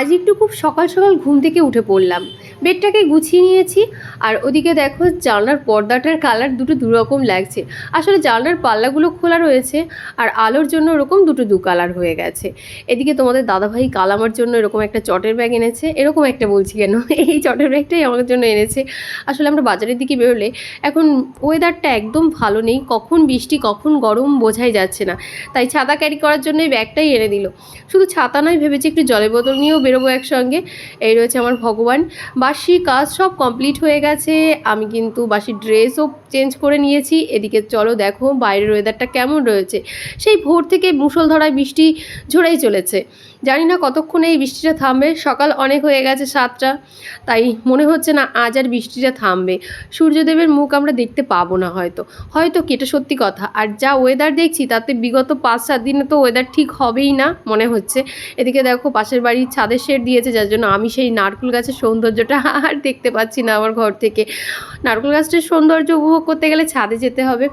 আজ একটু খুব সকাল সকাল ঘুম থেকে উঠে পড়লাম। বেডটাকে গুছিয়ে নিয়েছি। আর ওদিকে দেখো জানলার পর্দাটার কালার দুটো দুরকম লাগছে। আসলে জানলার পাল্লাগুলো খোলা রয়েছে আর আলোর জন্য ওরকম দুটো দু কালার হয়ে গেছে। এদিকে তোমাদের দাদাভাই কালামার জন্য এরকম একটা চটের ব্যাগ এনেছে। এরকম একটা বলছি কেন? এই চটের ব্যাগটাই আমার জন্য এনেছে। আসলে আমরা বাজারের দিকে বেরোলে এখন ওয়েদারটা একদম ভালো নেই। কখন বৃষ্টি, কখন গরম বোঝাই যাচ্ছে না। তাই ছাতা ক্যারি করার জন্য এই ব্যাগটাই এনে দিল। শুধু ছাতা নয়, ভেবেছি একটু জলের বোতল নিয়েও বেরোবো একসঙ্গে। এই রয়েছে আমার ভগবান। বাসি কাজ সব কমপ্লিট হয়ে গেছে। আমি কিন্তু বাসি ড্রেসও চেঞ্জ করে নিয়েছি। এদিকে চলো দেখো বাইরের ওয়েদারটা কেমন রয়েছে। সেই ভোর থেকে মুষলধারায় বৃষ্টি ঝরেই চলেছে। জানি না কতক্ষণে এই বৃষ্টিটা থামবে। সকাল অনেক হয়ে গেছে সাতটা, তাই মনে হচ্ছে না আজ আর বৃষ্টিটা থামবে। সূর্যদেবের মুখ আমরা দেখতে পাবো না হয়তো। হয়তো কেটে সত্যি কথা। আর যা ওয়েদার দেখছি, তাতে বিগত পাঁচ, সাত দিনে তো ওয়েদার ঠিক হবেই না, মনে হচ্ছে। এদিকে দেখো, পাশের বাড়ির ছাদের শেড দিয়েছে, যার জন্য আমি সেই নারকুল গাছের সৌন্দর্যটা আর দেখতে পাচ্ছি না আমার ঘর থেকে। নারকুল গাছটার সৌন্দর্য উপভোগ করতে গেলে ছাদে যেতে হবে।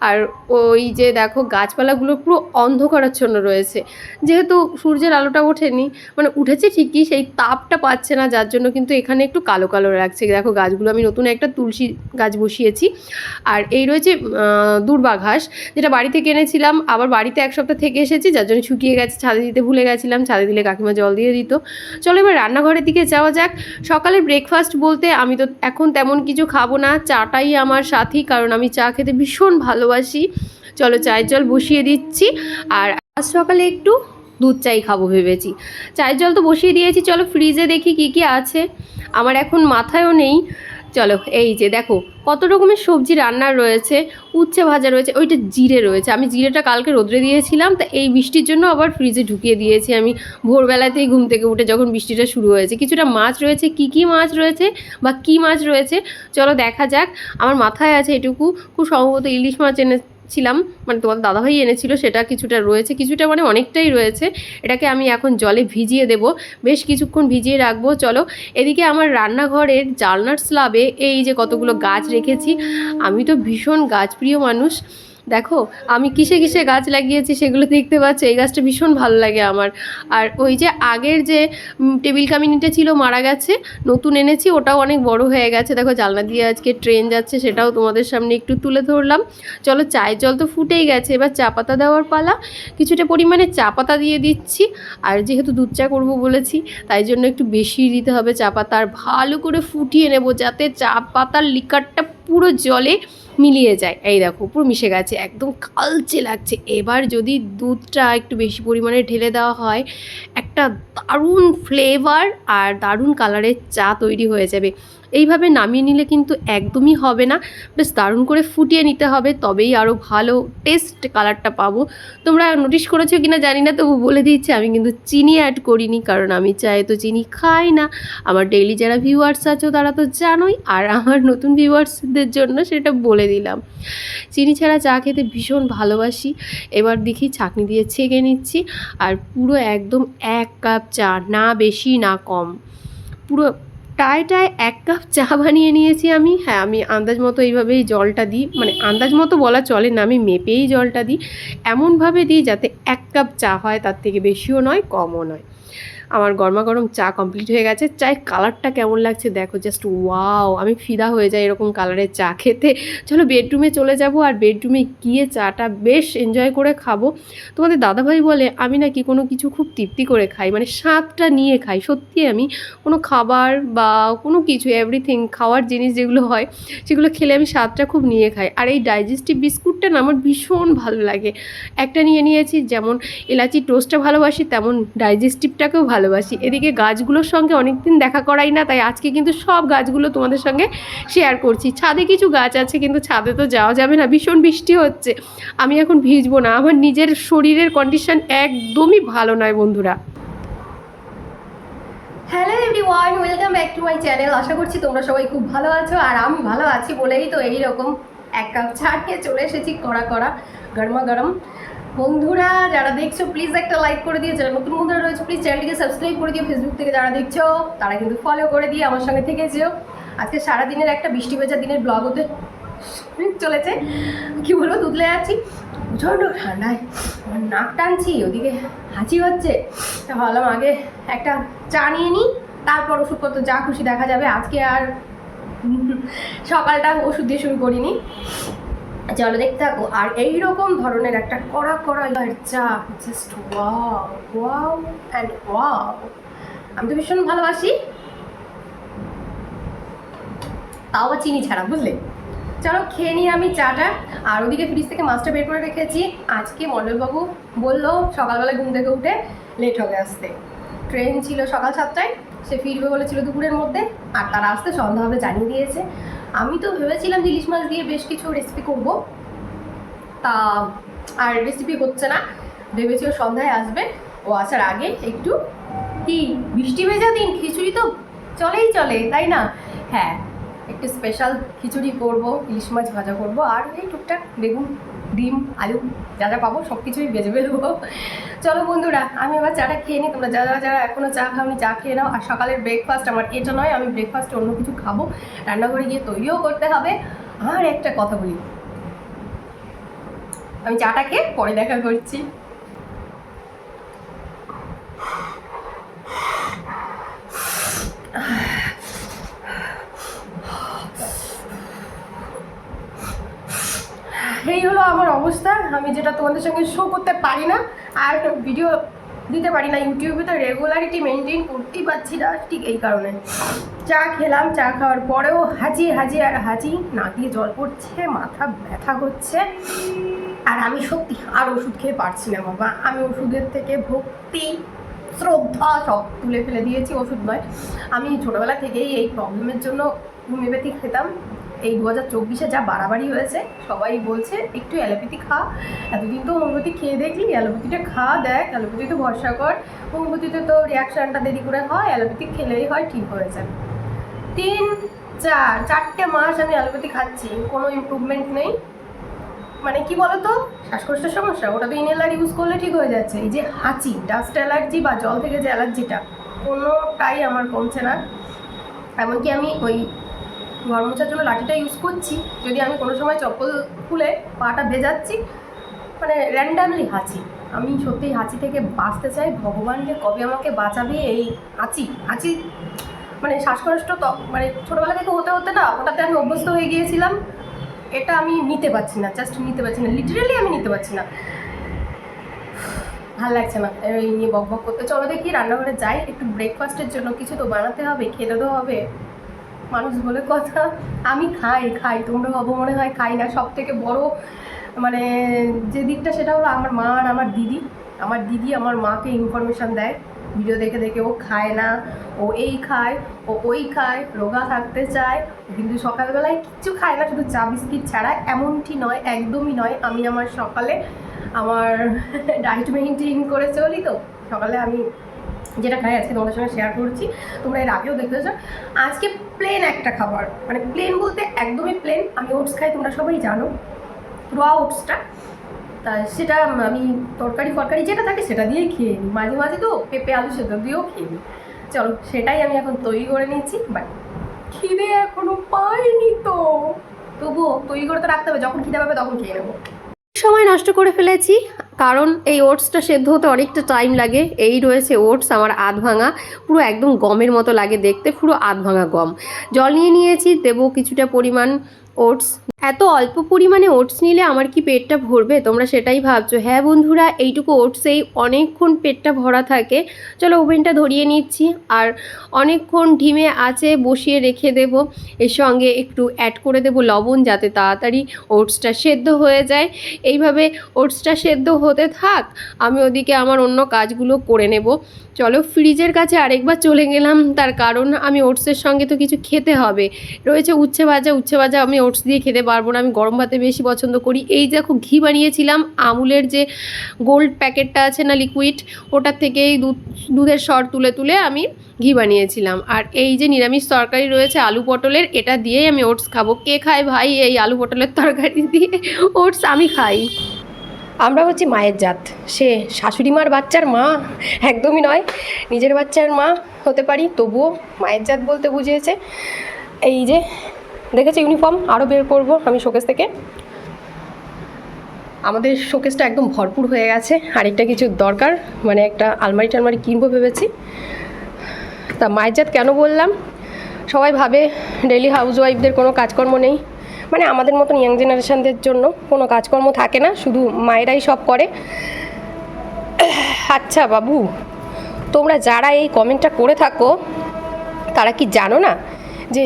আর ওই যে দেখো, গাছপালাগুলো পুরো অন্ধকারাচ্ছন্ন রয়েছে। যেহেতু সূর্যের আলোটা ওঠেনি। মানে উঠেছে ঠিকই, সেই তাপটা পাচ্ছে না, যার জন্য কিন্তু এখানে একটু কালো কালো লাগছে। দেখো গাছগুলো, আমি নতুন একটা তুলসী গাছ বসিয়েছি। আর এই রয়েছে দূর্বা ঘাস, যেটা বাড়ি থেকে এনেছিলাম আবার বাড়িতে এক সপ্তাহ থেকে এসেছি, যার জন্য শুকিয়ে গেছে, ছাদে দিতে ভুলে গেছিলাম। ছাদে দিলে কাকিমা জল দিয়ে দিত। চলো এবার রান্নাঘরের দিকে যাওয়া যাক। সকালে ব্রেকফাস্ট বলতে আমি তো এখন তেমন কিছু খাব না। চাটাই আমার সাথী, কারণ আমি চা খেতে ভীষণ ভালোবাসি। চলো চায়ের জল বসিয়ে দিচ্ছি। আর আজ সকালে একটু দুধ চাই খাব ভেবেছি। চায়ের জল তো বসিয়ে দিয়েছি, চলো ফ্রিজে দেখি কি কি আছে। আমার এখন মাথায়ও নেই। চলো, এই যে দেখো, কত রকমের সবজি রান্নার রয়েছে, উচ্ছে ভাজা রয়েছে, ওইটা জিরে রয়েছে। আমি জিরেটা কালকে রোদ্রে দিয়েছিলাম, তা এই বৃষ্টির জন্য আবার ফ্রিজে ঢুকিয়ে দিয়েছি আমি। ভোরবেলাতেই ঘুম থেকে উঠে যখন বৃষ্টিটা শুরু হয়েছে, কিছুটা মাছ রয়েছে, কি কি মাছ রয়েছে বা কি মাছ রয়েছে, চলো দেখা যাক। আমার মাথায় আছে এটুকু, খুব সম্ভবত ইলিশ মাছ এনেছিলাম মানে তোমার দাদাভাই এনেছিল, সেটা কিছুটা রয়েছে, কিছুটা মানে অনেকটাই রয়েছে। এটাকে আমি এখন জলে ভিজিয়ে দেব। বেশ কিছুক্ষণ ভিজিয়ে রাখব, চলো। এদিকে আমার রান্নাঘরের জালনার স্লাবে এই যে কতগুলো গাছ রেখেছি, আমি তো ভীষণ গাছপ্রিয় মানুষ। দেখো, আমি কিসে কিসে গাছ লাগিয়েছি সেগুলো দেখতে পাচ্ছ, এই গাছটা ভীষণ ভালো লাগে আমার। আর ওই যে আগের যে টেবিল কামিনিটা ছিল, মারা গেছে, নতুন এনেছি, ওটাও অনেক বড় হয়ে গেছে। দেখো, জানলা দিয়ে আজকে ট্রেন যাচ্ছে, সেটাও তোমাদের সামনে একটু তুলে ধরলাম। চলো, চায়ের জল তো ফুটেই গেছে, এবার চা পাতা দেওয়ার পালা। কিছুটা পরিমাণে চা পাতা দিয়ে দিচ্ছি, আর যেহেতু দুধ চা করব বলেছি, তাই জন্য একটু বেশি দিতে হবে চা পাতা। আর ভালো করে ফুটিয়ে নেব, যাতে চা পাতার লিকারটা পুরো জলে মিলিয়ে যায়। এই দেখো, পুরো মিশে গেছে, একদম কালচে লাগছে। এবার যদি দুধটা একটু বেশি পরিমাণে ঢেলে দেওয়া হয়, একটা দারুণ ফ্লেভার আর দারুণ কালারের চা তৈরি হয়ে যাবে। এইভাবে নামিয়ে নিলে কিন্তু একদমই হবে না। বেশ দারুণ করে ফুটিয়ে নিতে হবে, তবেই আরও ভালো টেস্ট কালারটা পাবো। তোমরা নোটিশ করেছ কিনা জানি না, তবু বলে দিচ্ছি আমি কিন্তু চিনি অ্যাড করিনি, কারণ আমি চায়ে তো চিনি খাই না। আমার ডেইলি যারা ভিউয়ার্স আছো তারা তো জানোই, আর আমার নতুন ভিউয়ার্সদের জন্য সেটা বলে দিলাম। চিনি ছাড়া চা খেতে ভীষণ ভালোবাসি। এবার দেখি ছাঁকনি দিয়ে ছেঁকে নিচ্ছি, আর পুরো একদম এক কাপ চা, না বেশি, না কম। পুরো টায় টায় এক কাপ চা বানিয়ে নিয়েছি আমি। হ্যাঁ আমি আন্দাজ মতো এইভাবেই জলটা দিই। মানে আন্দাজ মতো বলা চলে না, আমি মেপেই জলটা দিই। এমনভাবে দিই যাতে এক কাপ চা হয়, তার থেকে বেশিও নয়, কমও নয়। আমার গরমা গরম চা কমপ্লিট হয়ে গেছে। চায়ের কালারটা কেমন লাগছে দেখো জাস্ট ওয়াও আমি ফিদা হয়ে যাই এরকম কালারের চা খেতে। চলো বেডরুমে চলে যাব আর বেডরুমে গিয়ে চাটা বেশ এনজয় করে খাব। তোমাদের দাদাভাই বলে, আমি নাকি কোনো কিছু খুব তৃপ্তি করে খাই মানে স্বাদটা নিয়ে খাই। সত্যি আমি কোনো খাবার বা কোনো কিছু এভরিথিং খাওয়ার জিনিস যেগুলো হয়, সেগুলো খেলে আমি স্বাদটা খুব নিয়ে খাই। আর এই ডাইজেস্টিভ বিস্কুটটা না আমার ভীষণ ভালো লাগে। একটা নিয়ে নিয়েছি, যেমন এলাচি টোস্টটা ভালোবাসি, তেমন ডাইজেস্টিভটাকেও ভালোবাসি। এদিকে গাছগুলোর সঙ্গে অনেক দিন দেখা করাই না, তাই আজকে কিন্তু সব গাছগুলো তোমাদের সঙ্গে শেয়ার করছি। ছাদে কিছু গাছ আছে, কিন্তু ছাদে তো যাওয়া যাবে না, ভীষণ বৃষ্টি হচ্ছে। আমি এখন ভিজবো না, আমার নিজের শরীরের কন্ডিশন একদমই ভালো নয় বন্ধুরা। Hello everyone welcome back to my channel আশা করছি তোমরা সবাই খুব ভালো আছো, আর আমি ভালো আছি বলেই তো এই রকম এক কাপ চা চলে এসেছি, কড়া কড়া, গরমা গরম। বন্ধুরা, যারা দেখছ প্লিজ একটা লাইক করে দিও। যারা নতুন বন্ধুরা রয়েছে প্লিজ চ্যানেলটিকে সাবস্ক্রাইব করে দিও। ফেসবুক থেকে যারা দেখছ, তারা কিন্তু ফলো করে দিয়ে আমার সঙ্গে থেকে যেও। আজকে সারাদিনের একটা বৃষ্টি ভেজা দিনের ব্লগ হতে চলেছে। কি বলব, দুধলে যাচ্ছি প্রচণ্ড ঠান্ডায় নাক টানছি, ওদিকে হাঁচি হচ্ছে। ভাবলাম আগে একটা চা নিয়ে নিই, তারপর ওষুধপত্র যা খুশি দেখা যাবে। আজকে আর সকালটা ওষুধ দিয়ে শুরু করিনি। চলো দেখতে থাকো। আর এইরকম ধরনের একটা কড়া কড়া চা just wow wow and wow আমি তো ভীষণ ভালোবাসি। তাও চিনি ছাড়া, বুঝলে? চলো খেয়ে নিই আমি চাটা। আর ওদিকে ফ্রিজ থেকে মাছটা বের করে রেখেছি। আজকে মণ্ডলবাবু বলল সকালবেলা ঘুম থেকে উঠে লেট হবে আসতে। ট্রেন ছিল সকাল সাতটায়, সে ফিরবে বলেছিল দুপুরের মধ্যে। আর তারা আসতে সন্ধ্যা হবে জানিয়ে দিয়েছে। আমি তো ভেবেছিলাম ইলিশ মাছ দিয়ে বেশ কিছু রেসিপি করব। তা আর রেসিপি হচ্ছে না। ভেবেছি ও সন্ধ্যায় আসবে। ও আসার আগে একটু কি বৃষ্টি ভেজা দিন? খিচুড়ি তো চলেই চলে, তাই না? হ্যাঁ একটু স্পেশাল খিচুড়ি করব, ইলিশ মাছ ভাজা করব, আর এই টুকটাক বেগুন ডিম, আলু, যা যা পাবো সব কিছুই বেজে ফেলব। চলো বন্ধুরা, আমি আবার চাটা খেয়ে নিই। তোমরা যারা যারা এখনও চা খাওনি, চা খেয়ে নাও। আর সকালের ব্রেকফাস্ট আমার এটা নয়, আমি ব্রেকফাস্টে অন্য কিছু খাব। রান্নাঘরে গিয়ে তৈরিও করতে হবে। আর একটা কথা বলি। আমি চাটা খেয়ে পরে দেখা করছি। এই হলো আমার অবস্থা। আমি যেটা তোমাদের সঙ্গে শো করতে পারি না, আর ভিডিও দিতে পারি না। ইউটিউবে তো রেগুলারিটি মেনটেন করতেই পারছি না, ঠিক এই কারণে। চা খেলাম, চা খাওয়ার পরেও হাজি হাজি আর হাজি না দিয়ে জল পড়ছে, মাথা ব্যথা হচ্ছে। আর আমি সত্যি আর ওষুধ খেয়ে পারছি না বাবা। আমি ওষুধের থেকে ভক্তি, শ্রদ্ধা সব তুলে ফেলে দিয়েছি, ওষুধ নয়। আমি ছোটোবেলা থেকেই এই প্রবলেমের জন্য হোমিওপ্যাথি খেতাম। এই দু হাজার চব্বিশে যা বাড়াবাড়ি হয়েছে, সবাই বলছে, একটু অ্যালোপ্যাথি খা। এতদিন তো হোমিওপ্যাথি খেয়ে দেখলি, অ্যালোপ্যাথিটা খা, দেখ অ্যালোপ্যাথিতে ভরসা কর। হোমিওপ্যাথিতে তো রিয়াকশানটা দেরি করে হয়, অ্যালোপ্যাথি খেলেই হয়, ঠিক হয়ে যায় তিন, চার, চারটে মাস আমি অ্যালোপ্যাথি খাচ্ছি, কোনো ইমপ্রুভমেন্ট নেই। মানে কি বলতো, শ্বাসকষ্টের সমস্যা, ওটা তো ইনহেলার ইউজ করলে ঠিক হয়ে যাচ্ছে। এই যে হাঁচি ডাস্ট অ্যালার্জি বা জল থেকে যে অ্যালার্জিটা কোনোটাই আমার কমছে না। এমনকি আমি ওই ঘর মোছার জন্য লাঠিটা ইউজ করছি, যদি আমি কোনো সময় চপ্পল খুলে পাটা ভেজাচ্ছি মানে র্যান্ডামলি হাঁচি। আমি সত্যি হাঁচি থেকে বাঁচতে চাই, ভগবান যে কবে আমাকে বাঁচাবে এই হাঁচি হাঁচি মানে শ্বাসকষ্ট মানে ছোটোবেলা থেকে হতে হতে না ওটাতে আমি অভ্যস্ত হয়ে গিয়েছিলাম, এটা আমি নিতে পারছি না জাস্ট নিতে পারছি না লিটারেলি আমি নিতে পারছি না। ভালো লাগছে না, এই নিয়ে বক বক করতে। চলো দেখি রান্নাঘরে যাই, একটু ব্রেকফাস্টের জন্য কিছু তো বানাতে হবে, খেতে তো হবে। মানুষ বলে কথা, আমি খাই খাই তোমরা ভাবো মনে হয় খাই না। সব থেকে বড় মানে যে দিকটা সেটা হলো আমার মা আর আমার দিদি। আমার দিদি আমার মাকে ইনফরমেশান দেয় ভিডিও দেখে দেখে ও খায় না, ও এই খায়, ও ওই খায়, রোগা থাকতে চায় কিন্তু সকালবেলায় কিচ্ছু খায় না, শুধু চা বিস্কিট ছাড়া। এমনটি নয়, একদমই নয়, আমি আমার সকালে আমার ডায়েট মেনটেন করে চলি তো। সকালে আমি যেটা খাই আজকে তোমাদের সঙ্গে শেয়ার করছি, তোমরা এর আগেও দেখেছ। আজকে প্লেন একটা খাবার। মানে প্লেন বলতে একদমই প্লেন আমি ওটস খাই, তোমরা সবাই জানো। র ওটসটা তা সেটা আমি তরকারি ফরকারি যেটা থাকে সেটা দিয়েই খেয়ে নিই। মাঝে মাঝে তো পেঁপে, আলু সেদ্ধ দিয়েও খেয়ে নিই। চলো, সেটাই আমি এখন তৈরি করে নিয়েছি। বাট খিদে এখনও পাইনি তো। তবুও তৈরি করে তো রাখতে হবে। যখন খিদে পাবে তখন খেয়ে নেব। সময় নষ্ট করে ফেলেছি, কারণ এই ওটসটা সেদ্ধ হতে অনেকটা টাইম লাগে। এই রয়েছে ওটস, আমার আধ ভাঙা। পুরো একদম গমের মতো লাগে দেখতে, পুরো আধ ভাঙা গম। জল নিয়ে নিয়েছি, দেবো কিছুটা পরিমাণ ওটস। এত অল্প পরিমাণে ওটস নিলে আমার কি পেটটা ভরবে? তোমরা সেটাই ভাবছ। হ্যাঁ বন্ধুরা, এইটুকু ওটসেই অনেকক্ষণ পেটটা ভরা থাকে। চলো ওভেনটা ধরিয়ে নিচ্ছি আর অনেকক্ষণ ঢিমে আছে বসিয়ে রেখে দেব। এর সঙ্গে একটু অ্যাড করে দেব লবণ যাতে তাড়াতাড়ি ওটসটা সেদ্ধ হয়ে যায়। এইভাবে ওটসটা সেদ্ধ হতে থাক, আমি ওদিকে আমার অন্য কাজগুলো করে নেব। চলো ফ্রিজের কাছে আরেকবার চলে গেলাম। তার কারণ আমি ওটসের সঙ্গে তো কিছু খেতে হবে। রয়েছে উচ্ছে ভাজা উচ্ছে ভাজা আমি ওটস দিয়ে খেতে পারব না, আমি গরম ভাতে বেশি পছন্দ করি। এই দেখো ঘি বানিয়েছিলাম, আমুলের যে গোল্ড প্যাকেটটা আছে না লিকুইড ওটার থেকেই দুধ, দুধের সর তুলে তুলে আমি ঘি বানিয়েছিলাম। আর এই যে নিরামিষ তরকারি রয়েছে আলু পটলের, এটা দিয়েই আমি ওটস খাব। কে খায় ভাই এই আলু পটলের তরকারি দিয়ে? ওটস আমি খাই। আমরা হচ্ছি মায়ের জাত। সে শাশুড়ি মার বাচ্চার মা একদমই নয়, নিজের বাচ্চার মা হতে পারি, তবুও মায়ের জাত বলতে বুঝিয়েছে। এই যে, দেখেছি ইউনিফর্ম? আরও বের করব আমি শোকেস থেকে। আমাদের শোকেসটা একদম ভরপুর হয়ে গেছে। আরেকটা কিছু দরকার মানে একটা আলমারি টালমারি কিনবো ভেবেছি। তা মায়ের জাত কেন বললাম? সবাই ভাবে ডেলি হাউস ওয়াইফদের কোনো কাজকর্ম নেই। মানে আমাদের মতন ইয়াং জেনারেশনদের জন্য কোনো কাজকর্ম থাকে না, শুধু মায়েরাই সব করে। আচ্ছা বাবু, তোমরা যারা এই কমেন্টটা করে থাকো, তারা কি জানো না যে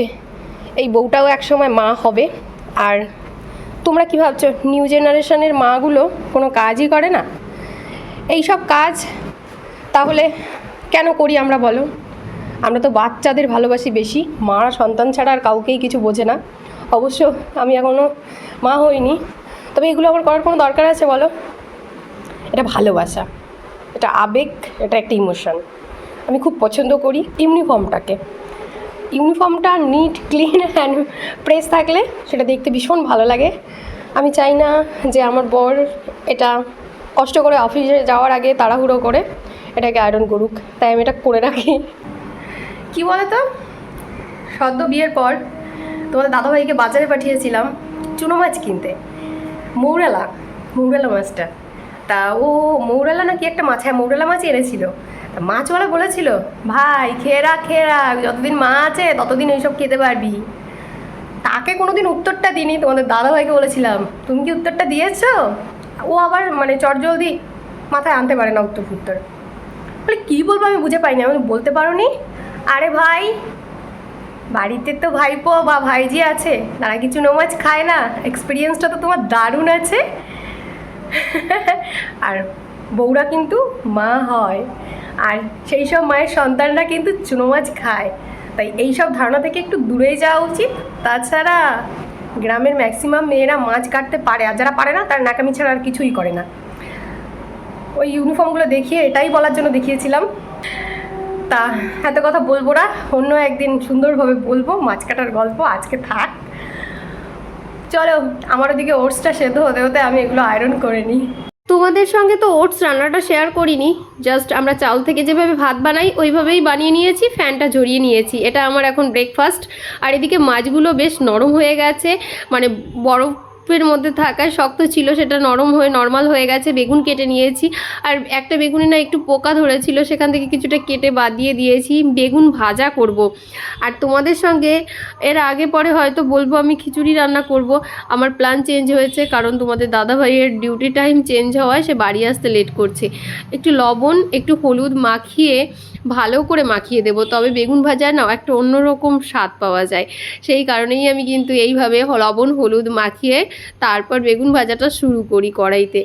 এই বউটাও একসময় মা হবে? আর তোমরা কি ভাবছ নিউ জেনারেশনের মাগুলো কোনো কাজই করে না? এই সব কাজ তাহলে কেন করি আমরা বলো? আমরা তো বাচ্চাদের ভালোবাসি বেশি মারা সন্তান ছাড়া আর কাউকেই কিছু বোঝে না। অবশ্য আমি এখনও মা হইনি। তবে এগুলো আমার করার কোনো দরকার আছে বলো? এটা ভালোবাসা। এটা আবেগ, এটা একটা ইমোশন আমি খুব পছন্দ করি ইউনিফর্মটাকে ইউনিফর্মটা নিট ক্লিন অ্যান্ড প্রেস থাকলে সেটা দেখতে ভীষণ ভালো লাগে। আমি চাই না যে আমার বর এটা কষ্ট করে অফিসে যাওয়ার আগে তাড়াহুড়ো করে এটাকে আয়রন করুক। তাই আমি এটা করে রাখি। কি বলো তো সদ্য বিয়ের পর তোমাদের দাদাভাইকে বাজারে পাঠিয়েছিলাম চুনো মাছ কিনতে। মৌরালা মৌরালা মাছটা। তা ও মৌরালা নাকি একটা মাছ হ্যাঁ মৌরালা মাছ এনেছিল। তা মাছওয়ালা বলেছিল, ভাই খেয়ে খেরা, যতদিন মা আছে, ততদিন এইসব খেতে পারবি। তাকে কোনোদিন উত্তরটা দিইনি, তোমাদের দাদাভাইকে বলেছিলাম, তুমি কি উত্তরটা দিয়েছ? ও আবার মানে চটজলদি মাথায় আনতে পারে না উত্তর ফুত্তর বলে, কী বলব, আমি বুঝে পাইনি, আমি বলতে পারো নি আরে ভাই বাড়িতে তো ভাইপো বা ভাইজি আছে, তারা কিছু মাছ খায় না। এক্সপিরিয়েন্সটা তো তোমার দারুণ আছে। আর বউরা কিন্তু মা হয়। আর সেই সব মায়ের সন্তানরা কিন্তু চুনো মাছ খায়। তাই এই সব ধারণা থেকে একটু দূরেই যাওয়া উচিত। তাছাড়া গ্রামের ম্যাক্সিমাম মেয়েরা মাছ কাটতে পারে। আর যারা পারে না, তারা নাকামি ছাড়া আর কিছুই করে না। ওই ইউনিফর্মগুলো দেখিয়ে এটাই বলার জন্য দেখিয়েছিলাম। তা এত কথা বলব না, অন্য একদিন সুন্দরভাবে বলব, মাছ কাটার গল্প আজকে থাক। চলো, আমার ওদিকে ওটসটা সেদ্ধ হতে হতে আমি এগুলো আয়রন করে নিই। তোমাদের সঙ্গে তো ওটস রান্নাটা শেয়ার করিনি জাস্ট আমরা চাউল থেকে যেভাবে ভাত বানাই, ওইভাবেই বানিয়ে নিয়েছি, ফ্যানটা জড়িয়ে নিয়েছি। এটা আমার এখন ব্রেকফাস্ট আর এদিকে মাছগুলো বেশ নরম হয়ে গেছে মানে বরফের মধ্যে থাকায় শক্ত ছিল, সেটা নরম হয়ে নর্মাল হয়ে গেছে, বেগুন কেটে নিয়েছি। আর একটা বেগুনে না একটু পোকা ধরেছিল, সেখান থেকে কিছুটা কেটে বাদ দিয়ে দিয়েছি, বেগুন ভাজা করব। আর তোমাদের সঙ্গে এর আগে পরে হয়তো বলব, আমি খিচুড়ি রান্না করব। আমার প্ল্যান চেঞ্জ হয়েছে, কারণ তোমাদের দাদা ভাইয়ের ডিউটি টাইম চেঞ্জ হওয়ায় সে বাড়ি আসতে লেট করছে। একটু লবণ, একটু হলুদ মাখিয়ে, ভালো করে মাখিয়ে দেবো। তবে বেগুন ভাজা না একটা অন্যরকম স্বাদ পাওয়া যায়। সেই কারণেই আমি কিন্তু এইভাবে লবণ, হলুদ মাখিয়ে তারপর বেগুন ভাজাটা শুরু করি কড়াইতে।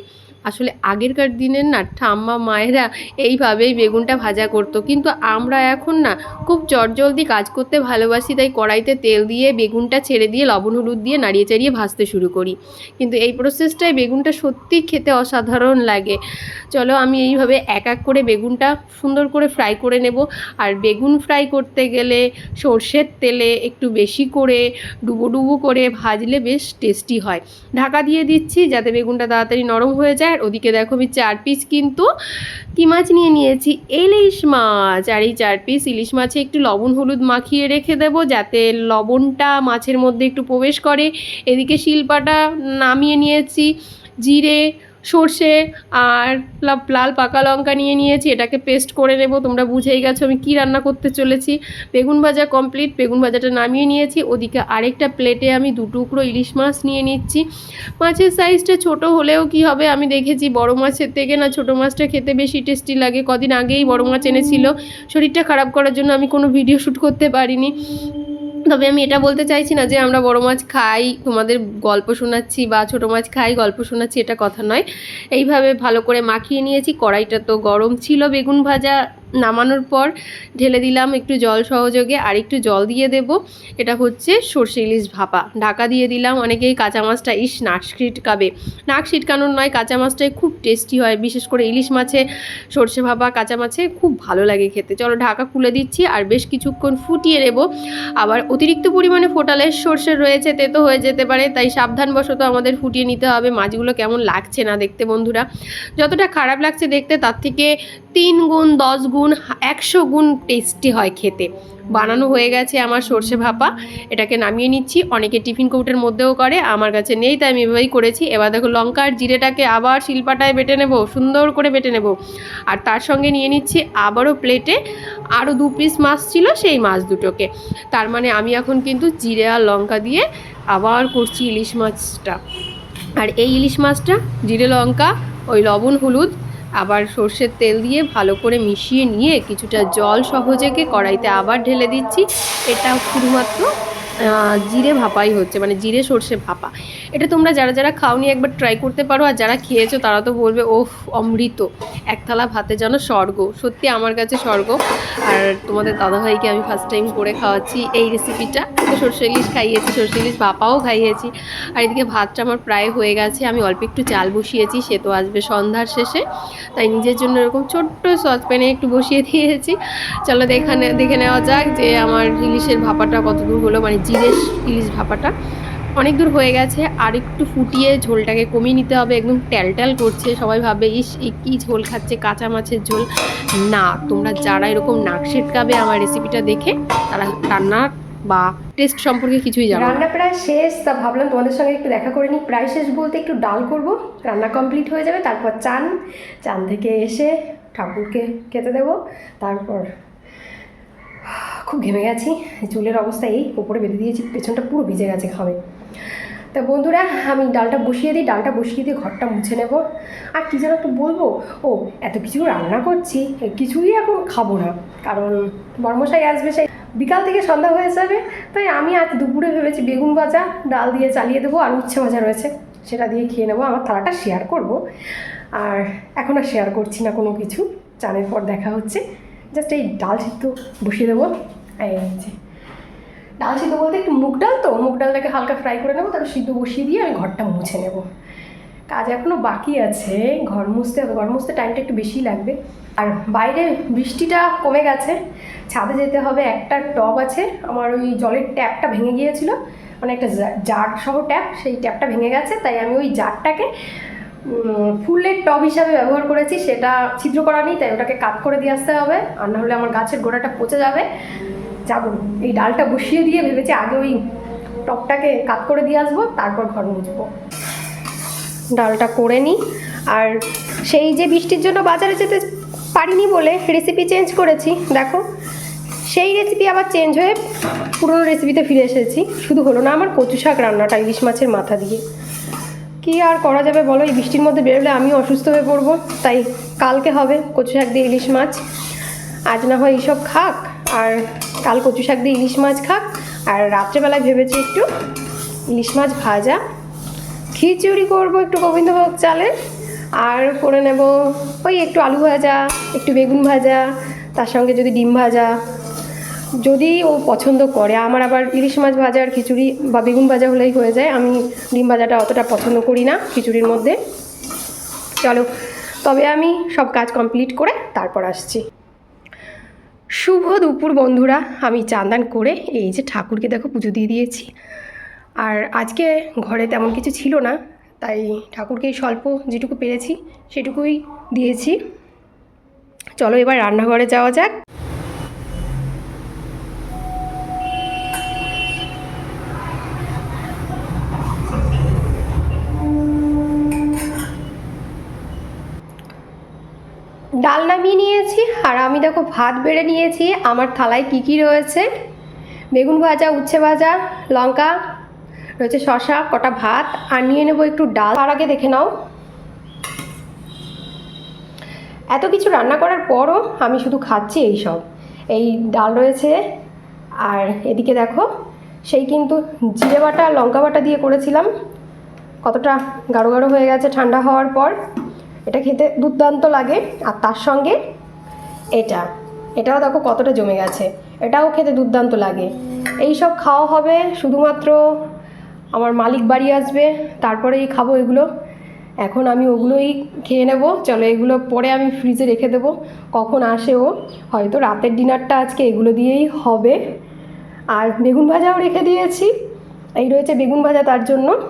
আসলে আগেরকার দিনের না ঠাম্মা মায়েরা এইভাবেই বেগুনটা ভাজা করতো। কিন্তু আমরা এখন না খুব চটজলদি কাজ করতে ভালোবাসি, তাই কড়াইতে তেল দিয়ে বেগুনটা ছেড়ে দিয়ে লবণ, হলুদ দিয়ে নাড়িয়ে চাড়িয়ে ভাজতে শুরু করি। কিন্তু এই প্রসেসটায় বেগুনটা সত্যি খেতে অসাধারণ লাগে। চলো আমি এইভাবে এক এক করে বেগুনটা সুন্দর করে ফ্রাই করে নেব। আর বেগুন ফ্রাই করতে গেলে সর্ষের তেলে একটু বেশি করে ডুবো ডুবো করে ভাজলে বেশ টেস্টি হয়। ঢাকা দিয়ে দিচ্ছি যাতে বেগুনটা তাড়াতাড়ি নরম হয়ে যায়। আর ওদিকে দেখো আমি চার পিস কিন্তু কী মাছ নিয়ে নিয়েছি? ইলিশ মাছ। আর এই চার পিস ইলিশ মাছে একটু লবণ, হলুদ মাখিয়ে রেখে দেবো যাতে লবণটা মাছের মধ্যে একটু প্রবেশ করে। এদিকে শিলপাটা নামিয়ে নিয়েছি। জিরে সর্ষে আর লাল পাকা লঙ্কা নিয়ে নিয়েছি, এটাকে পেস্ট করে নেব। তোমরা বুঝেই গেছো আমি কি রান্না করতে চলেছি। বেগুন ভাজা কমপ্লিট বেগুন ভাজাটা নামিয়ে নিয়েছি। ওদিকে আরেকটা প্লেটে আমি দু টুকরো ইলিশ মাছ নিয়ে নিচ্ছি। মাছের সাইজটা ছোট হলেও কি হবে আমি দেখেছি, বড় মাছের থেকে না ছোট মাছটা খেতে বেশি টেস্টি লাগে। কদিন আগেই বড় মাছ এনেছিল। শরীরটা খারাপ করার জন্য আমি কোনো ভিডিও শ্যুট করতে পারিনি। তবে আমি এটা বলতে চাইছি না যে আমরা বড় মাছ খাই, তোমাদের গল্প শোনাচ্ছি বা ছোটো মাছ খাই, গল্প শোনাচ্ছি, এটা কথা নয়। এইভাবে ভালো করে মাখিয়ে নিয়েছি, কড়াইটা তো গরম ছিল, বেগুন ভাজা নামানোর পর ঢেলে দিলাম একটু জল সহযোগে, আর একটু জল দিয়ে দেব। এটা হচ্ছে সর্ষে ইলিশ ভাপা। ঢাকা দিয়ে দিলাম, অনেকেই কাঁচা মাছটা ইস নাক ছিটকাবে। নাক ছিটকানোর নয়, কাঁচা মাছটাই খুব টেস্টি হয়, বিশেষ করে ইলিশ মাছে, সর্ষে ভাপা, কাঁচা মাছে খুব ভালো লাগে খেতে। চলো ঢাকা খুলে দিচ্ছি, আর বেশ কিছুক্ষণ ফুটিয়ে নেব। আবার অতিরিক্ত পরিমাণে ফোটালে সর্ষে রয়েছে, তেতো হয়ে যেতে পারে, তাই সাবধানবশত আমাদের ফুটিয়ে নিতে হবে। মাছগুলো কেমন লাগছে না দেখতে বন্ধুরা? যতটা খারাপ লাগছে দেখতে, তার থেকে তিন গুণ, দশ গুণ, একশো গুণ টেস্টি হয় খেতে। বানানো হয়ে গেছে আমার সর্ষে ভাপা। এটাকে নামিয়ে নিচ্ছি। অনেকে টিফিন কৌটের মধ্যেও করে, আমার কাছে নেই, তাই আমি এভাবেই করেছি। এবার দেখো লঙ্কা আর জিরেটাকে আবার শিলপাটায় বেটে নেব, সুন্দর করে বেটে নেব। আর তার সঙ্গে নিয়ে নিচ্ছি আবারও প্লেটে আরও দু পিস মাছ ছিল, সেই মাছ দুটোকে। তার মানে আমি এখন কিন্তু জিরে আর লঙ্কা দিয়ে আবার করছি ইলিশ মাছটা। আর এই ইলিশ মাছটা, জিরে লঙ্কা, ওই লবণ, হলুদ আবার সর্ষের তেল দিয়ে ভালো করে মিশিয়ে নিয়ে কিছুটা জল সহজেকে কড়াইতে আবার ঢেলে দিচ্ছি। এটা শুধুমাত্র জিরে ভাপাই হচ্ছে মানে জিরে সর্ষে ভাপা। এটা তোমরা যারা যারা খাওনি একবার ট্রাই করতে পারো, আর যারা খেয়েছো তারা তো বলবে, ওহ, অমৃত। এক থালা ভাতে যেন স্বর্গ। সত্যি আমার কাছে স্বর্গ। আর তোমাদের দাদাভাইকে আমি ফার্স্ট টাইম করে খাওয়াচ্ছি এই রেসিপিটা সর্ষে ইলিশ খাইয়েছি, সর্ষে ইলিশ ভাপাও খাইয়েছি। আর এদিকে ভাতটা আমার প্রায় হয়ে গেছে। আমি অল্প একটু চাল বসিয়েছি, সে তো আসবে সন্ধ্যার শেষে। তাই নিজের জন্য এরকম ছোট্ট সসপ্যানে একটু বসিয়ে দিয়েছি। চলো দেখানে, দেখে নেওয়া যাক যে আমার ইলিশের ভাপাটা কত দূর হলো। মানে জিরে ইলিশ ভাপাটা। অনেক দূর হয়ে গেছে, আর একটু ফুটিয়ে ঝোলটাকে কমিয়ে নিতে হবে। একদম ট্যাল করছে, সবাই ভাবে, ইস এই কী ঝোল খাচ্ছে, কাঁচা মাছের ঝোল। না, তোমরা যারা এরকম নাক সেটকাবে আমার রেসিপিটা দেখে, তারা রান্নার বা টেস্ট সম্পর্কে কিছুই জানো রান্না প্রায় শেষ, তা ভাবলাম তোমাদের সঙ্গে একটু দেখা করে নিই প্রায় শেষ বলতে একটু ডাল করব, রান্না কমপ্লিট হয়ে যাবে, তারপর চান চান থেকে এসে ঠাকুরকে খেতে দেবো, তারপর খুব ঘেমে গেছি, চুলের অবস্থা এই উপরে বেঁধে দিয়েছি, পেছনটা পুরো ভিজে গেছে খাবে। তা বন্ধুরা, আমি ডালটা বসিয়ে দিই, ডালটা বসিয়ে দিয়ে ঘরটা মুছে নেব। আর কী যেন একটু বলব, ও, এত কিছু রান্না করছি, কিছুই এখন খাব না। কারণ বর্মশাই আসবে, সেই বিকাল থেকে সন্ধ্যা হয়ে যাবে, তাই আমি আজ দুপুরে ভেবেছি বেগুন ভাজা, ডাল দিয়ে চালিয়ে দেবো, আর উচ্ছে ভাজা রয়েছে। সেটা দিয়ে খেয়ে নেব, আমার থালাটা শেয়ার করব। আর এখন আর শেয়ার করছি না কোনো কিছু। চানের পর দেখা হচ্ছে। জাস্ট এই ডাল সিদ্ধ বসিয়ে দেবো। এই ডাল সিদ্ধ বলতে একটু মুগ ডাল তো, মুগ ডালটাকে হালকা ফ্রাই করে নেব, তারপর সিদ্ধ বসিয়ে দিয়ে আমি ঘরটা মুছে নেব। কাজ এখনও বাকি আছে, ঘর মুছতে হবে। ঘর মুছতে টাইমটা একটু বেশি লাগবে। আর বাইরে বৃষ্টিটা কমে গেছে, ছাদে যেতে হবে, একটা টব আছে, আমার ওই জলের ট্যাপটা ভেঙে গিয়েছিল মানে একটা জার সহ ট্যাপ, সেই ট্যাপটা ভেঙে গেছে, তাই আমি ওই জারটাকে ফুলের টব হিসাবে ব্যবহার করেছি, সেটা ছিদ্র করা নেই, তাই ওটাকে কাট করে দিয়ে আসতে হবে। আর না হলে আমার গাছের গোড়াটা পচে যাবে। যাব, এই ডালটা বসিয়ে দিয়ে ভেবেছি আগে ওই টপটাকে কাট করে দিয়ে আসব, তারপর ঘর মুছবো। ডালটা করে নিই। আর সেই যে বৃষ্টির জন্য বাজারে যেতে পারিনি বলে রেসিপি চেঞ্জ করেছি, দেখো। সেই রেসিপি আবার চেঞ্জ হয়ে পুরনো রেসিপিতে ফিরে এসেছি। শুধু হলো না আমার কচু শাক রান্নাটা, ইলিশ মাছের মাথা দিয়ে। কি আর করা যাবে বলো? এই বৃষ্টির মধ্যে বেরোলে আমিও অসুস্থ হয়ে পড়ব, তাই কালকে হবে কচু শাক দিয়ে ইলিশ মাছ। আজ না হয় এইসব খাক, আর কাল কচু শাক দিয়ে ইলিশ মাছ খাক, আর রাত্রেবেলায় ভেবেছি একটু ইলিশ মাছ ভাজা। খিচুড়ি করব একটু গোবিন্দভোগ চালের, আর করে নেব ওই একটু আলু ভাজা, একটু বেগুন ভাজা, তার সঙ্গে যদি ডিম ভাজা যদি ও পছন্দ করে, আমার আবার ইলিশ মাছ ভাজা আর খিচুড়ি বা বেগুন ভাজা হলেই হয়ে যায়, আমি ডিম ভাজাটা অতটা পছন্দ করি না খিচুড়ির মধ্যে। চলো, তবে আমি সব কাজ কমপ্লিট করে তারপর আসছি। শুভ দুপুর বন্ধুরা, আমি চান্দান করে এই যে ঠাকুরকে দেখো পুজো দিয়ে দিয়েছি। আর আজকে ঘরে তেমন কিছু ছিল না, তাই ঠাকুরকে স্বল্প যেটুকু পেরেছি সেটুকুই দিয়েছি। চলো এবার রান্নাঘরে যাওয়া যাক। নামিয়ে নিয়েছি আর আমি দেখো ভাত বেড়ে নিয়েছি। আমার থালায় কী কী রয়েছে? বেগুন ভাজা, উচ্ছে ভাজা, লঙ্কা, রয়েছে শশা কটা ভাত, আর নিয়ে নেব একটু ডাল। তার আগে দেখে নাও। এত কিছু রান্না করার পরও আমি শুধু খাচ্ছি এই সব। এই ডাল রয়েছে, আর এদিকে দেখো, সেই কিন্তু জিরে বাটা, লঙ্কা বাটা দিয়ে করেছিলাম। কতটা গাঢ় গাঢ় হয়ে গেছে ঠান্ডা হওয়ার পর। এটা খেতে দুর্দান্ত লাগে। আর তার সঙ্গে এটা। এটাও দেখো কতটা জমে গেছে। এটাও খেতে দুর্দান্ত লাগে। এই সব খাওয়া হবে শুধুমাত্র আমার মালিক বাড়ি আসবে, তারপরেই খাব এগুলো। এখন আমি ওগুলোই খেয়ে নেব। চলো এগুলো পরে আমি ফ্রিজে রেখে দেবো। কখন আসে ও? হয়তো রাতের ডিনারটা আজকে এগুলো দিয়েই হবে। আর বেগুন ভাজাও রেখে দিয়েছি। এই রয়েছে বেগুন ভাজা তার জন্য।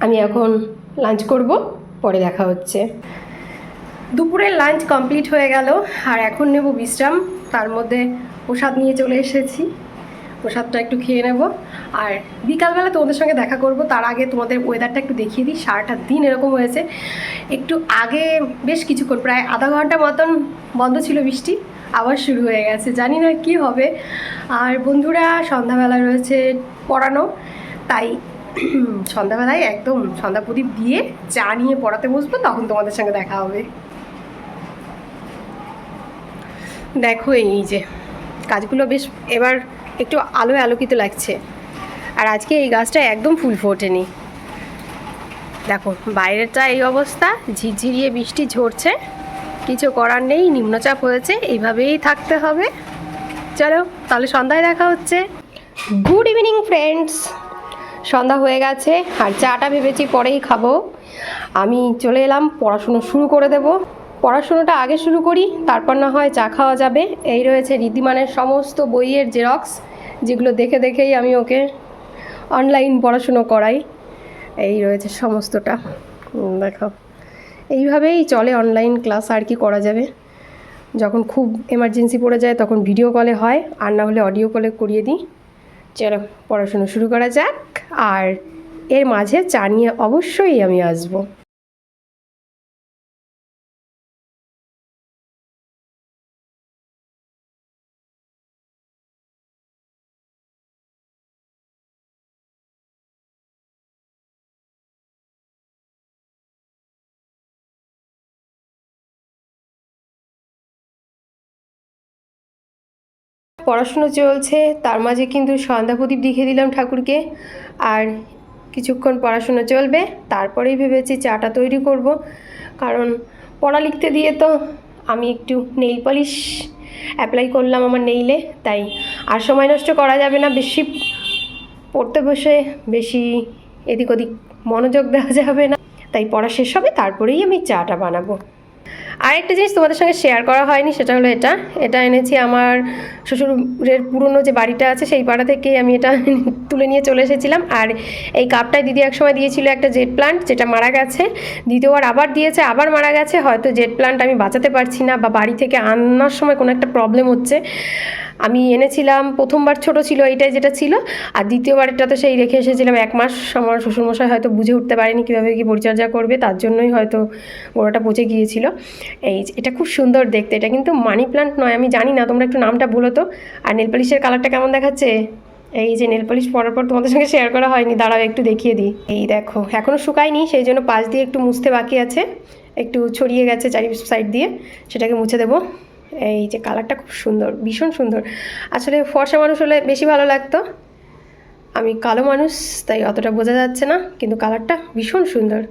আমি এখন লাঞ্চ করব। পরে দেখা হচ্ছে। দুপুরের লাঞ্চ কমপ্লিট হয়ে গেল, আর এখন নেব বিশ্রাম। তার মধ্যে প্রসাদ নিয়ে চলে এসেছি। প্রসাদটা একটু খেয়ে নেব। আর বিকালবেলা তোমাদের সঙ্গে দেখা করব। তার আগে তোমাদের ওয়েদারটা একটু দেখিয়ে দিই। সারাটা দিন এরকম হয়েছে। একটু আগে বেশ কিছুক্ষণ, প্রায় আধা ঘণ্টা মতন বন্ধ ছিল বৃষ্টি। আবার শুরু হয়ে গেছে। জানি না কি হবে। আর বন্ধুরা, সন্ধ্যাবেলা রয়েছে পড়ানো। তাই সন্ধ্যাবেলায় একদম সন্ধ্যা প্রদীপ দিয়ে চা নিয়ে পড়াতে বসবো, তখন তোমাদের সঙ্গে দেখা হবে। দেখো এই যে, কাজগুলো বেশ এবার একটু আলোয় আলোকিত লাগছে। আর আজকে এই গাছটা একদম ফুল ফোটেনি। দেখো বাইরেটা এই অবস্থা, ঝিরঝিরিয়ে বৃষ্টি ঝরছে। কিছু করার নেই, নিম্নচাপ হয়েছে, এইভাবেই থাকতে হবে। চলো, তাহলে সন্ধ্যায় দেখা হচ্ছে। গুড ইভিনিং ফ্রেন্ডস সন্ধ্যা হয়ে গেছে আর চাটা ভেবেছি পরেই খাব। আমি চলে এলাম, পড়াশুনো শুরু করে দেব। পড়াশুনোটা আগে শুরু করি, তারপর না হয় চা খাওয়া যাবে। এই রয়েছে ঋদ্ধিমানের সমস্ত বইয়ের জেরক্স, যেগুলো দেখে দেখেই আমি ওকে অনলাইন পড়াশুনো করাই। এই রয়েছে সমস্তটা। দেখো। এইভাবেই চলে অনলাইন ক্লাস, আর কি করা যাবে। যখন খুব এমার্জেন্সি পড়ে যায়, তখন ভিডিও কলে হয়, আর না হলে অডিও কলে করিয়ে দিই। চলো পড়াশুনো শুরু করা যাক। আর এর মাঝে চা নিয়ে অবশ্যই আমি আসব। পড়াশুনো চলছে, তার মাঝে কিন্তু সন্ধ্যা প্রদীপ দেখিয়ে দিলাম ঠাকুরকে। আর কিছুক্ষণ পড়াশুনো চলবে, তারপরেই ভেবেছি চাটা তৈরি করব। কারণ পড়া লিখতে দিয়ে তো আমি একটু নেইল পলিশ অ্যাপ্লাই করলাম আমার নেইলে, তাই আর সময় নষ্ট করা যাবে না, বেশি পড়তে বসে বেশি এদিক ওদিক মনোযোগ দেওয়া যাবে না। তাই পড়া শেষ হবে, তারপরেই আমি চাটা বানাবো। আরেকটা জিনিস তোমাদের সঙ্গে শেয়ার করা হয়নি, সেটা হলো এটা। এটা এনেছি আমার শ্বশুরের পুরনো যে বাড়িটা আছে, সেই পাড়া থেকে আমি এটা তুলে নিয়ে চলে এসেছিলাম। আর এই কাপটায় দিদি একসময় দিয়েছিল একটা জেট প্লান্ট যেটা মারা গেছে। দ্বিতীয়বার আবার দিয়েছে, আবার মারা গেছে। হয়তো জেট প্লান্ট আমি বাঁচাতে পারছি না বা বাড়ি থেকে আনার সময় কোনো একটা প্রবলেম হচ্ছে। আমি এনেছিলাম, প্রথমবার ছোট ছিল এইটাই যেটা ছিল, আর দ্বিতীয়বারটা তো সেই রেখে এসেছিলাম এক মাস, আমার শ্বশুরমশাই হয়তো বুঝে উঠতে পারেনি কীভাবে কি পরিচর্যা করবে, তার জন্যই হয়তো গোড়াটা পচে গিয়েছিল। এই এটা খুব সুন্দর দেখতে, এটা কিন্তু মানি প্লান্ট নয়, আমি জানি না, তোমরা একটু নামটা বলো তো। আর নেলপালিশের কালারটা কেমন দেখাচ্ছে? এই যে, নেল পালিশ পরার পর তোমাদের সঙ্গে শেয়ার করা হয়নি, দাঁড়াও একটু দেখিয়ে দিই। এই দেখো এখনও শুকায়নি, সেই জন্য পাশ দিয়ে একটু মুছতে বাকি আছে, একটু ছড়িয়ে গেছে চারি সাইড দিয়ে, সেটাকে মুছে দেবো। এই যে কালারটা খুব সুন্দর, ভীষণ সুন্দর। আসলে ফর্সা মানুষ হলে বেশি ভালো লাগতো। আমি কালো মানুষ, তাই অতটা বোঝা যাচ্ছে না, কিন্তু কালারটা ভীষণ সুন্দর।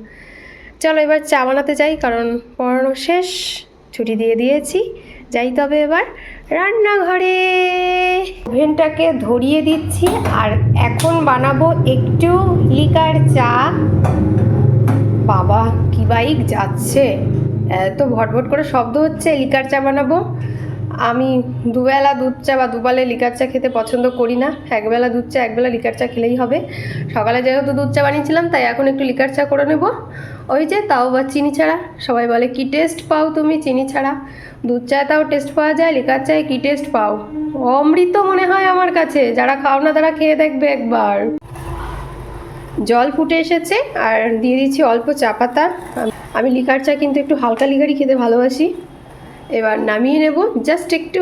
চলো এবার চা বানাতে যাই, কারণ পড়ানো শেষ, ছুটি দিয়ে দিয়েছি। যাই তবে এবার রান্নাঘরে। ওভেনটাকে ধরিয়ে দিচ্ছি, আর এখন বানাবো একটু লিকার চা। বাবা, কি বাইক যাচ্ছে। এত ভটভট করে শব্দ হচ্ছে, লিকার চা বানাবো। আমি দুবেলা দুধ চা বা দুবেলা লিকার চা খেতে পছন্দ করি না। একবেলা দুধ চা, একবেলা লিকার চা খেলেই হবে। সকালে যেহেতু দুধ চা বানিয়েছিলাম, তাই এখন একটু লিকার চা করে নেব। ওই যে তাও বা চিনি ছাড়া। সবাই বলে, কি টেস্ট পাও তুমি চিনি ছাড়া? দুধ চায় তাও টেস্ট পাওয়া যায়, লিকার চায় কি টেস্ট পাও? অমৃত মনে হয় আমার কাছে। যারা খাও না, তারা খেয়ে দেখবে একবার। জল ফুটে এসেছে, আর দিয়ে দিচ্ছি অল্প চা পাতা। আমি লিকার চা কিন্তু একটু হালকা লিকারই খেতে ভালোবাসি। এবার নামিয়ে নেব জাস্ট একটু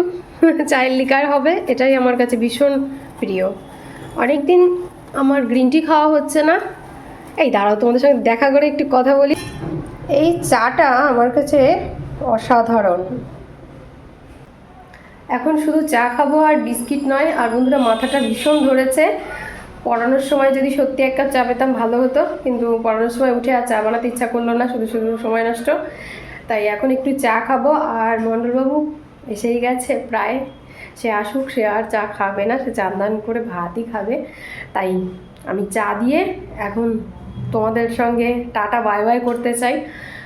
চায়ের লিকার হবে, এটাই আমার কাছে ভীষণ প্রিয়। অনেক দিন আমার গ্রিন টি খাওয়া হচ্ছে না। এই দাঁড়াও, তোমাদের সঙ্গে দেখা করে একটু কথা বলি। এই চাটা আমার কাছে অসাধারণ। এখন শুধু চা খাব আর বিস্কিট নয়, আর বন্ধুরা মাথাটা ভীষণ ধরেছে। পড়ানোর সময় যদি সত্যি এক কাপ চা পেতাম ভালো হতো, কিন্তু পড়ানোর সময় উঠে আর চা বানাতে ইচ্ছা করল না, শুধু শুধু সময় নষ্ট। তাই এখন একটু চা খাব আর মণ্ডলবাবু এসেই গেছে প্রায়। সে আসুক, সে আর চা খাবে না, সে চান দান করে ভাতই খাবে। তাই আমি চা দিয়ে এখন তোমাদের সঙ্গে টাটা বাই বাই করতে চাই।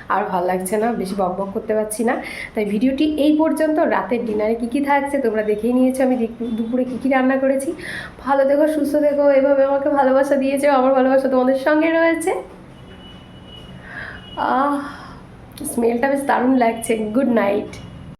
আর ভালো লাগছে না, বেশি বক বক করতে পারছি না। তাই ভিডিওটি এই পর্যন্ত, রাতের ডিনারে কী কী থাকছে তোমরা দেখেই নিয়েছো, আমি দুপ- দুপুরে কী কী রান্না করেছি। ভালো দেখো সুস্থ দেখো এভাবে আমাকে ভালোবাসা দিয়েছে, আমার ভালোবাসা তোমাদের সঙ্গে রয়েছে। আহ স্মেলটা বেশ দারুণ লাগছে গুড নাইট